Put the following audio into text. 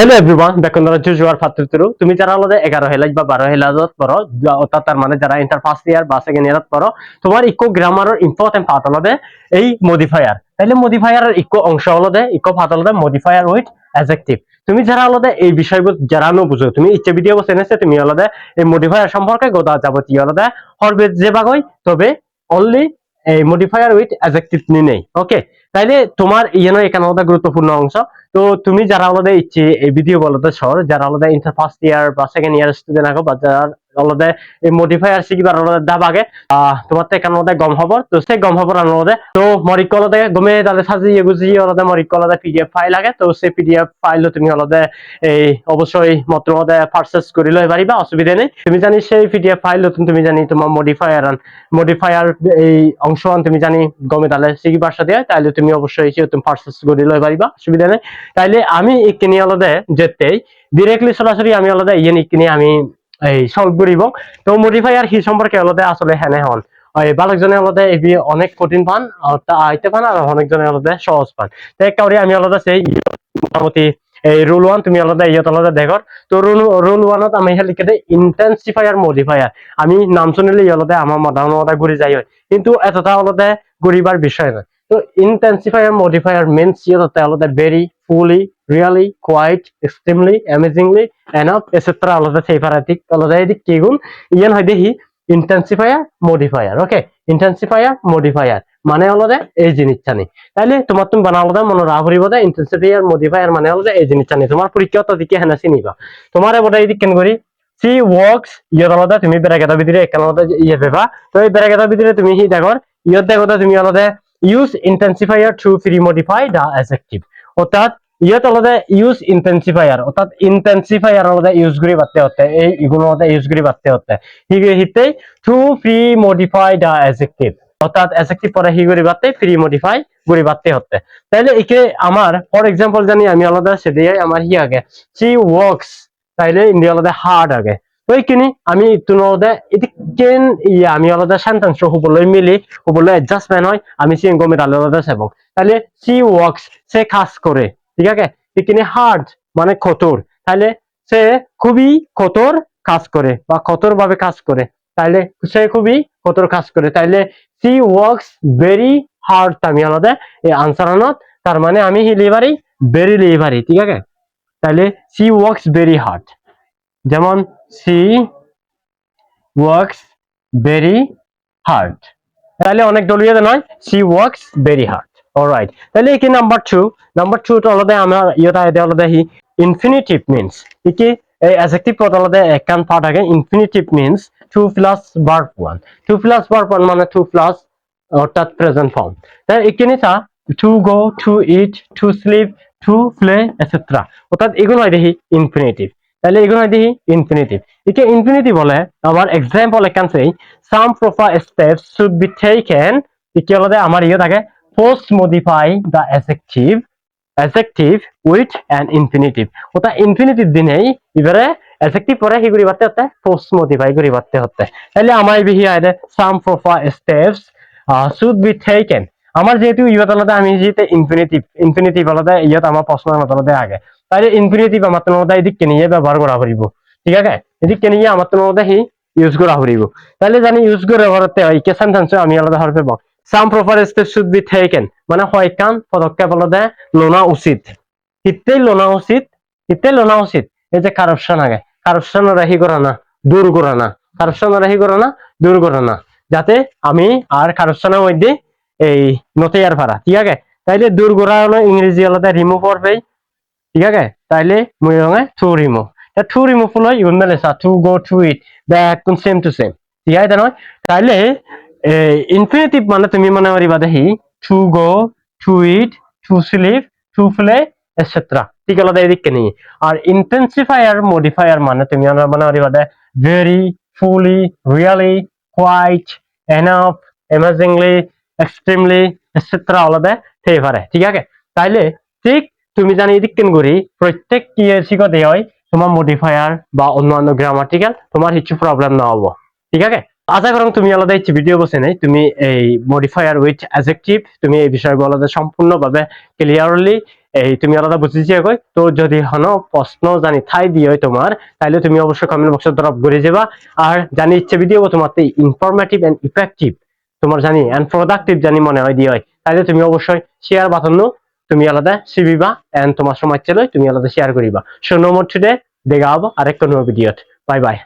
Hello everyone ধরো জুজুয়ার ফাতুরতুরু। তুমি যারা আলাদা এগারো হেলাজ বা বারো হেলাজত পড়ো অর্থাৎ তার মানে যারা ইন্টার ফার্স্ট ইয়ার বা সেকেন্ড ইয়ারত পড়ো, তোমার ইকো গ্রামারের ইম্পর্টেন্ট পার্ট হলদে এই মডিফায়ার তাইলে মডিফায়ারের ইকো অংশ হলদে ইকো পার্ট হলদে মডিফায়ার উইথ অ্যাজেক্টিভ তুমি যারা আলাদা এই বিষয়গুলো যারা নো বুঝো তুমি ইচ্ছে ভিডিও বসে তুমি আলাদা এই মডিফায়ার সম্পর্কে গোদা যাবতীয় আলাদা হরবে যে বাগই তবে অনলি এই মডিফায়ার উইথ অ্যাজেক্টিভ নি নেই। ওকে তাইলে তোমার ইয়েন এখানে আলাদা গুরুত্বপূর্ণ অংশ। তো তুমি যারা আলাদা ইচ্ছে এই ভিডিও বলতে সর যারা আলাদা ইন্টার ফার্স্ট ইয়ার বা সেকেন্ড ইয়ার স্টুডেন্ট আগো বা যারা আলাদা এই মডিফায়ার দাব আগে। আহ তোমার আলাদা গম খবর তো সেই গম খবর আলাদা তো মরিক আলাদা গমে গুজিয়ে আলাদা মরিক আলাদা পিডিএফ ফাইল তো সেই পিডিএফ ফাইল তুমি আলাদা এই অবশ্যই মাত্র পারচেস করে লই পারিবা অসুবিধা নেই। তুমি জানি সেই পিডিএফ ফাইল তুমি জানি তোমার মডিফায়ার মডিফায়ার এই অংশ তুমি জানি গমে তাহলে শিখিবার সাথে তাহলে তুমি অবশ্যই সে তুমি পারচেস করে লই পারিবা অসুবিধা নেই। তাইলে আমি এখানে আলাদা যেতেই ডিরেক্টলি সরাসরি আমি আলাদা ইয়ে নিয়ে আমি এই সলভ করিব তো মডিফায়ার হি সম্পর্কে আলাদা আসলে হন এই বালকজনে আলাদা এবি অনেক কঠিন পান আইতে পান আর অনেকজনে আলাদা সহজ পান। তো এক কাউরি আমি আলাদা সেই মোটামুটি, এই রুল ওয়ান তুমি আলাদা ইয়ত আলাদা দেখর তো রুল রুল ওয়ানত আমি হেলি কেটে ইন্টেন্সিফায়ার মডিফায়ার আমি নাম শুনিলে আলাদা আমার মাদান আলাদা ঘুরে যাই হয়। কিন্তু এতটা আলাদা ঘুরিবার বিষয় নয় তো ইন্টেন্সিফায়ার মডিফায়ার মিনস ইয়ত আলাদা very fully really quite extremely amazingly enough etcetera আলাদা সেইপারাতিক আলাদা এদিক কেগুন ইয়ান হয় দেখি intensifier modifier okay intensifier modifier মানে আলাদা এই জিনিসটা নেই। তাহলে তোমার তুমি বানা আলাদা, মনে রাহ করিব দে ইন্টেন্সিফায়ার মডিফায়ার মানে আলাদা এই জিনিসটা নেই। তোমার পরীক্ষা তো দিকে হেনা চিনিবা। তোমার এবার এদিক কেন করি? সি ওয়ার্কস ইয়ত আলাদা, তুমি বেড়াগেতা ভিতরে একান আলাদা ইয়ে পেবা। তো এই বেড়াগেতা ভিতরে তুমি হি দেখর ইয়ত দেখো তুমি আলাদা use intensifier to free modify the adjective অর্থাৎ ইয়াত আলাদা ইউজ ইন্টেন্সিফায়ার অর্থাৎ ইন্টেন্সিফায়ার আলাদা ইউজ করে বাড়তে হতে, এই ইগুলো আলাদা ইউজ করে বাড়তে হতে। হিতে to free modify the adjective অর্থাৎ অ্যাজেক্টিভ পরে হি করে বাড়তে ফ্রি মডিফাই করে বাড়তে হতে। তাইলে একে আমার ফর এক্সাম্পল জানি আমি আলাদা সেটাই আমার হি আগে। সি ওয়ার্কস তাইলে ইন্ডিয়া আলাদা হার্ড আগে। তো এইখিনি আমি আলাদা এটি কেন ইয়ে আমি আলাদা সেন্টেন্স হবলৈ মিলি হবলৈ এডজাস্টমেন্ট হয়, আমি সি গমে আলাদা চাব তাহলে সি ওয়ার্কস সে কাজ করে ঠিক আছে? এখানে হার্ড মানে কঠোর। তাহলে সে খুবই কঠোর কাজ করে, বা কঠোর ভাবে কাজ করে। তাইলে সে খুবই কঠোর কাজ করে। তাইলে সি ওয়ার্কস ভেরি হার্ড আমি আলাদা এই আনসার আনত। তার মানে আমি লিভারি ভেরি লিভারি ঠিক আছে? তাহলে সি ওয়ার্কস ভেরি হার্ড যেমন সি ওয়ার্কস ভেরি হার্ড তাহলে অনেক দলীয় নয় she works very hard alright তাহলে একে নাম্বার টু নাম্বার টু তো আলাদা আমার ইয়েটা এটা আলাদা হি ইনফিনিটিভ মিনস একে এই অ্যাজেক্টিভ আলাদা একান পার্ট আগে infinitive means to plus verb one to plus verb one মানে টু প্লাস অর্থাৎ প্রেজেন্ট ফর্ম তাই এখানে চা to go to eat to sleep to play etcetera অর্থাৎ এগুলো হয় দেখি ইনফিনিটিভ তাহলে এগুলো হয় দেখি ইনফিনিটিভ একে ইনফিনিটিভ বলে আমার এক্সাম্পল একান সেই some proper steps should be taken একে আলাদা আমার ইয়ে থাকে post modify the adjective adjective with an infinitive. ওটা infinitive দিনেই এবারে adjective পরে করি বাতে হতে? post modify করি বাতে হতে। তাহলে আমার বিহি আইলে some proper steps uh, should be আমার যেহেতু ইয়ত আলাদা আমি যেতে ইনফিনিটিভ ইনফিনিটিভ আলাদা ইয়ত আমার প্রশ্নের মত আলাদা আগে। তাহলে ইনফিনিটিভ আমার তোমার মধ্যে এদিক নিয়ে ব্যবহার করা হরিব ঠিক আছে? এদিক নিয়ে আমার মধ্যে হি ইউজ করা হরিব তাহলে জানি ইউজ করে ব্যবহারতে হয় কে আমি আলাদা হরফে পাবো some proper step should be taken মানে হয়কান পদক্ষেপ আলাদা লোনা উচিত। হিতেই লোনা উচিত, হিতেই লোনা উচিত। এই যে কারপশন আগে। কারপশন রাহি করা না দূর করা না। কারপশন রাহি করা না দূর করা না। যাতে আমি আর কারপশনের মধ্যে এই নতে আর পারা ঠিক আছে? তাইলে দূর করা হলো ইংরেজি আলাদা রিমুভ করবে ঠিক আছে? তাইলে মুই রঙে টু রিমুভ টু রিমুভ হলো ইউন মেলেসা to go to eat back same to same ঠিক আছে তাইলে ইনফিনিটিভ মানে তুমি মনে করিবা দেখি to go to eat to sleep to play etcetera ঠিক আলাদা এদিকে নিয়ে আর ইন্টেন্সিফায়ার মডিফায়ার মানে তুমি মনে করিবা they very fully really quite enough amazingly extremely etcetera আলাদা সেই পারে ঠিক আছে? তাইলে ঠিক তুমি জানি এদিক কেন করি প্রত্যেক কি শিখতে হয় তোমার মডিফায়ার বা অন্যান্য গ্রামাটিক্যাল তোমার কিছু প্রবলেম না হব ঠিক আছে? আশা করুন তুমি আলাদা ইচ্ছে ভিডিও বসে নাই। তুমি এই মডিফায়ার উইথ অ্যাজেক্টিভ তুমি এই বিষয়গুলো আলাদা সম্পূর্ণভাবে ক্লিয়ারলি এই তুমি আলাদা বুঝিছে কই তো যদি হন প্রশ্ন, জানি ঠাই দিয়ে তোমার তাহলে তুমি অবশ্যই কমেন্ট বক্সে ড্রপ করে যাবা আর জানি ইচ্ছে ভিডিও তোমার ইনফরমেটিভ এন্ড ইফেক্টিভ তোমার জানি এন্ড প্রোডাক্টিভ জানি মনে হয় দিয়ে হয় তাহলে তুমি অবশ্যই শেয়ার বাটন তুমি আলাদা চিবিবা এন্ড তোমার সময় চলে তুমি আলাদা শেয়ার করিবা। সো নো টুডে দেখা হব আরেক কোনো ভিডিওত বাই বাই